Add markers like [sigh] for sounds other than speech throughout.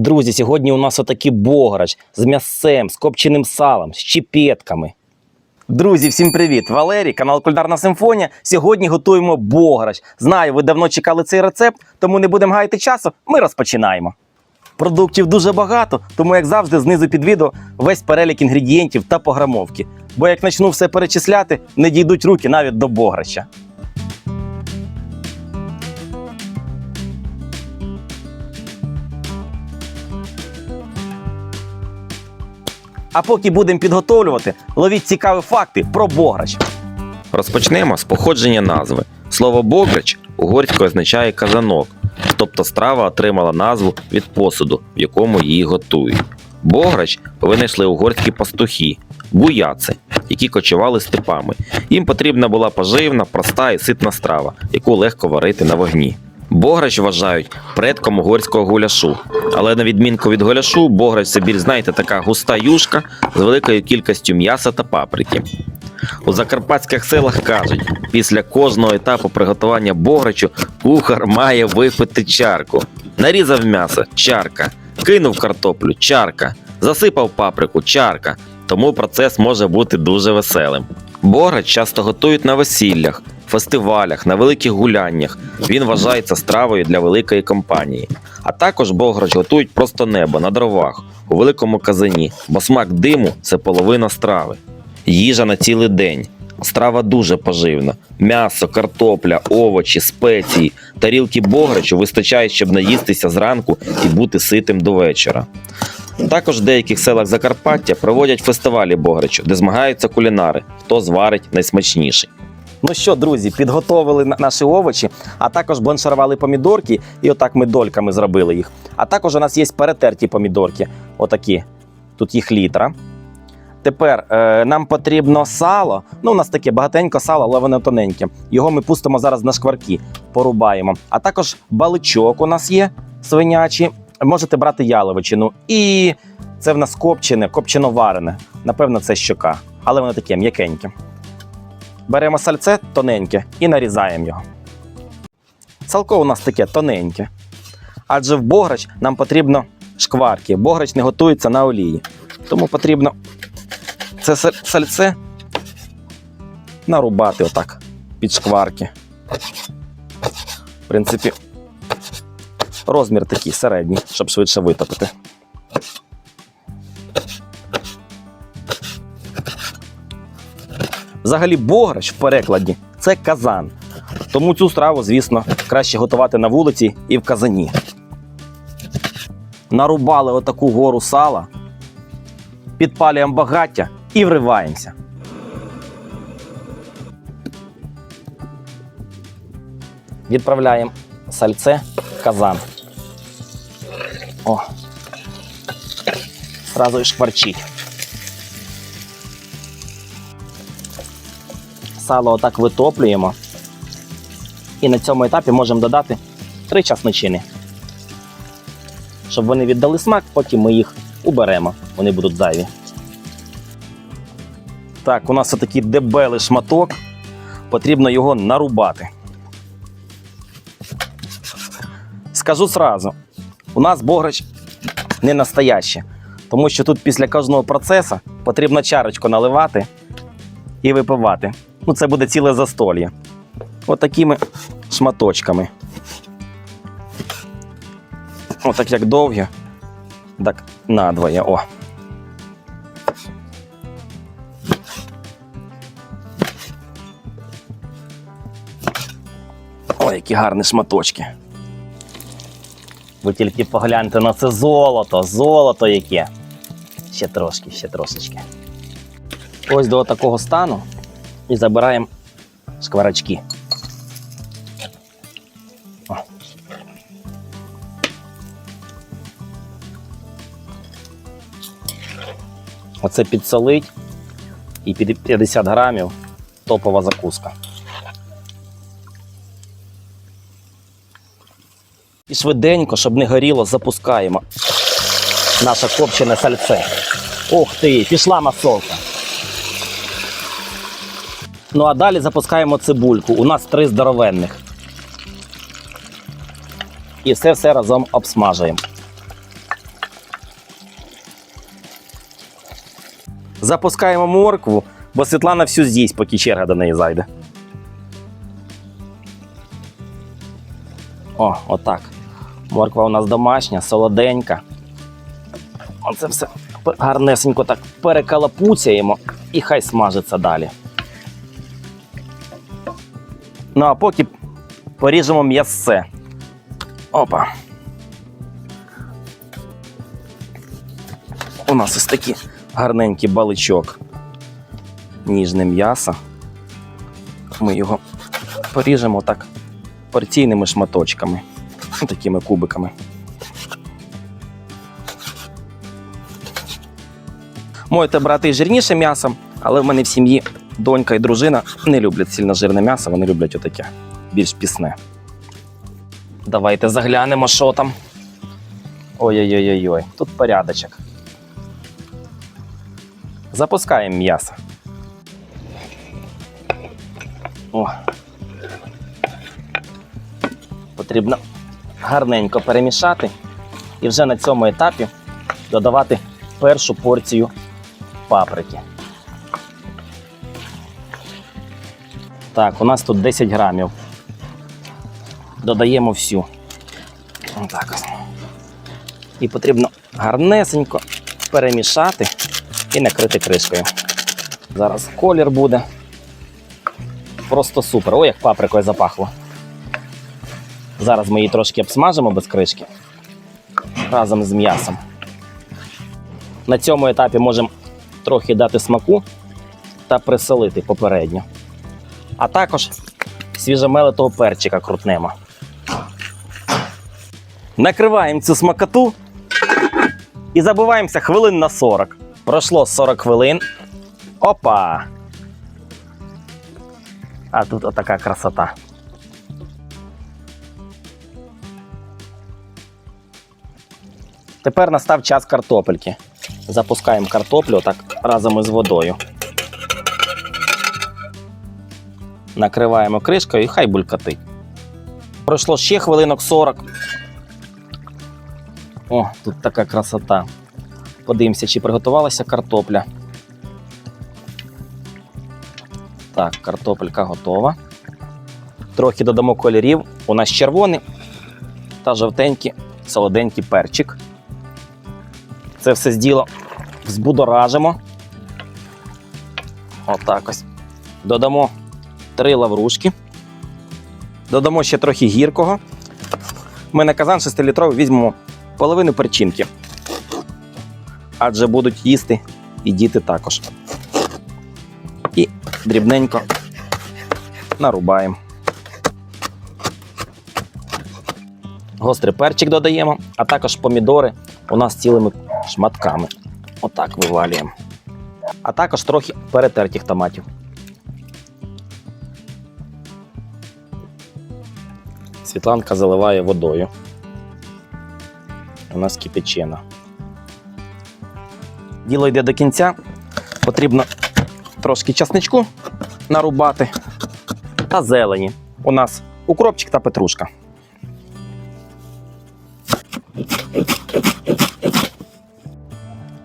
Друзі, сьогодні у нас отакий бограч з м'ясцем, з копченим салом, з чіпетками. Друзі, всім привіт! Валерій, канал Кулінарна Симфонія. Сьогодні готуємо бограч. Знаю, ви давно чекали цей рецепт, тому не будемо гаяти часу. Ми розпочинаємо. Продуктів дуже багато, тому, як завжди, знизу під відео весь перелік інгредієнтів та пограмовки. Бо як почну все перечисляти, не дійдуть руки навіть до бограча. А поки будемо підготовлювати, ловіть цікаві факти про бограч. Розпочнемо з походження назви. Слово бограч угорською означає казанок, тобто страва отримала назву від посуду, в якому її готують. Бограч винайшли угорські пастухи, буяци, які кочували степами. Їм потрібна була поживна, проста і ситна страва, яку легко варити на вогні. Бограч вважають предком угорського гуляшу, але на відмінку від гуляшу, бограч це більш знаєте така густа юшка з великою кількістю м'яса та паприки. У закарпатських селах кажуть, після кожного етапу приготування бограчу кухар має випити чарку. Нарізав м'ясо чарка, кинув картоплю чарка, засипав паприку чарка. Тому процес може бути дуже веселим. Бограч часто готують на весіллях, фестивалях, на великих гуляннях. Він вважається стравою для великої компанії. А також бограч готують просто небо на дровах у великому казані, бо смак диму це половина страви. Їжа на цілий день. Страва дуже поживна. М'ясо, картопля, овочі, спеції, тарілки бограчу вистачає, щоб наїстися зранку і бути ситим до вечора. Також в деяких селах Закарпаття проводять фестивалі бограчу, де змагаються кулінари, хто зварить найсмачніший. Ну що, друзі, підготовили наші овочі, а також бланшарували помідорки, і отак ми дольками зробили їх. А також у нас є перетерті помідорки. Отакі. Тут їх літра. Тепер е, нам потрібно сало. Ну, у нас таке багатенько сало, але воно тоненьке. Його ми пустимо зараз на шкварки, порубаємо. А також баличок у нас є свинячий. Можете брати яловичину. І це в нас копчене, копчено варене. Напевно, це щока, але воно таке м'якеньке. Беремо сальце тоненьке і нарізаємо його. Салко у нас таке тоненьке. Адже в бограч нам потрібно шкварки. Бограч не готується на олії. Тому потрібно це сальце нарубати отак під шкварки. В принципі, розмір такий середній, щоб швидше витопити. Взагалі, бограч в перекладі це казан. Тому цю страву, звісно, краще готувати на вулиці і в казані. Нарубали отаку гору сала, підпалюємо багаття і вриваємося. Відправляємо сальце в казан. О. Зразу і шкварчить. Сало отак витоплюємо. І на цьому етапі можемо додати три часничини. Щоб вони віддали смак, потім ми їх уберемо. Вони будуть зайві. Так, у нас отакий дебелий шматок. Потрібно його нарубати. Скажу зразу, у нас бограч не настояще, тому що тут після кожного процесу потрібно чарочку наливати і випивати. Ну, це буде ціле застолье. Отакими шматочками. Отак як довгі, так надвоє. О. Ой, які гарні шматочки. Ви тільки погляньте на це золото, золото яке. Ще трошки, ще трошечки. Ось до такого стану і забираємо шкварочки. О. Оце підсолить і під 50 грамів топова закуска. І швиденько, щоб не горіло, запускаємо наше копчене сальце. Ух ти, пішла масовка. Ну а далі запускаємо цибульку. У нас три здоровенних. І все все разом обсмажуємо. Запускаємо моркву, бо Світлана всю з'їсть, поки черга до неї зайде. О, отак. Морква у нас домашня, солоденька. Оце все гарнесенько так перекалапуцяємо і хай смажиться далі. Ну а поки поріжемо м'ясце. Опа. У нас ось такий гарненький баличок. Ніжне м'ясо. Ми його поріжемо так порційними шматочками. [laughs] Такими кубиками. Можете брати жирніше м'ясо, але в мене в сім'ї донька і дружина не люблять сильно жирне м'ясо, вони люблять отаке, більш пісне. Давайте заглянемо, що там. Ой-ой-ой, тут порядочок. Запускаємо м'ясо. О. Потрібно гарненько перемішати і вже на цьому етапі додавати першу порцію паприки. Так, у нас тут 10 грамів. Додаємо всю. Отак. І потрібно гарнесенько перемішати і накрити кришкою. Зараз колір буде. Просто супер. Ой, як паприкою запахло. Зараз ми її трошки обсмажимо без кришки разом з м'ясом. На цьому етапі можемо трохи дати смаку та присолити попередньо. А також свіжомелитого перчика крутнемо. Накриваємо цю смакоту і забуваємося хвилин на 40. Пройшло 40 хвилин. Опа! А тут отака красота. Тепер настав час картопельки. Запускаємо картоплю так разом із водою. Накриваємо кришкою і хай булькатить. Пройшло ще хвилинок 40. О, тут така красота. Подивимося, чи приготувалася картопля. Так, картопелька готова. Трохи додамо кольорів. У нас червоний та жовтенький, солоденький перчик. Це все діло збудоражимо. Отак ось. Додамо три лаврушки. Додамо ще трохи гіркого. Ми на казан 6-літровий візьмемо половину перчинки. Адже будуть їсти і діти також. І дрібненько нарубаємо. Гострий перчик додаємо, а також помідори у нас цілими шматками. Отак вивалюємо. А також трохи перетертих томатів. Світланка заливає водою. У нас кипячена. Діло йде до кінця. Потрібно трошки часничку нарубати та зелені. У нас укропчик та петрушка.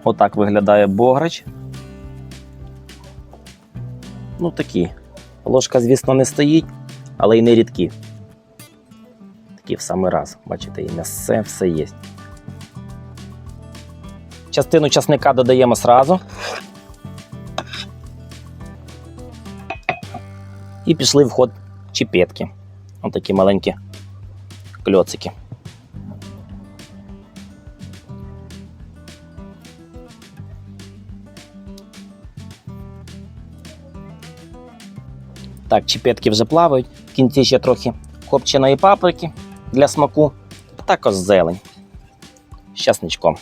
Отак виглядає бограч. Ну такі. Ложка, звісно, не стоїть, але й не рідкі. Такі в самий раз. Бачите, і м'ясе все є. Частину часника додаємо сразу. І пішли в ход чіпетки. Ось такі маленькі кльоцики. Так, чіпетки вже плавають. В кінці ще трохи копченої паприки для смаку, а також зелень з часничком.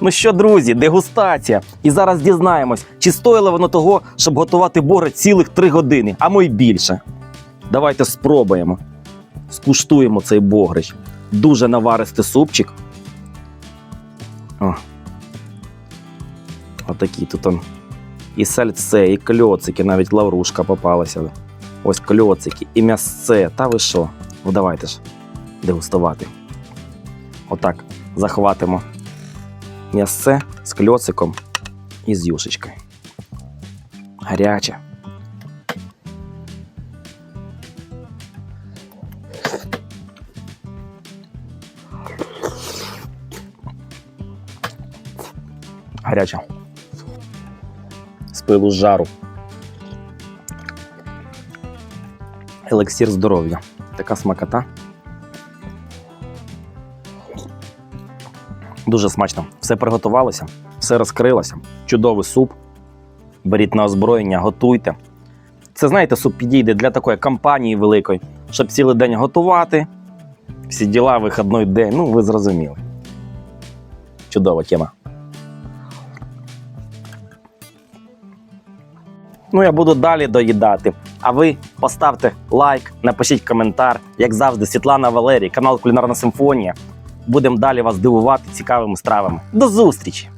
Ну що, друзі, дегустація. І зараз дізнаємось, чи стоїло воно того, щоб готувати бори цілих 3 години, а мо й більше. Давайте спробуємо. Скуштуємо цей богрич. Дуже наваристий супчик. О. Отакий тут он. І сальце, і кльоцики, навіть лаврушка попалася. Ось кльоцики, і м'ясце. Та ви що? Ну давайте ж дегустувати. Отак захватимо м'ясце з кльоциком і з юшечкою. Гаряче. Гаряче. З пилу з жару. Елексір здоров'я. Така смакота. Дуже смачно. Все приготувалося, все розкрилося. Чудовий суп. Беріть на озброєння, готуйте. Це, знаєте, суп підійде для такої кампанії великої, щоб цілий день готувати. Всі діла, вихідний день. Ну, ви зрозуміли. Чудова тема. Ну, я буду далі доїдати. А ви поставте лайк, напишіть коментар. Як завжди, Світлана Валерій, канал Кулінарна Симфонія. Будемо далі вас дивувати цікавими стравами. До зустрічі!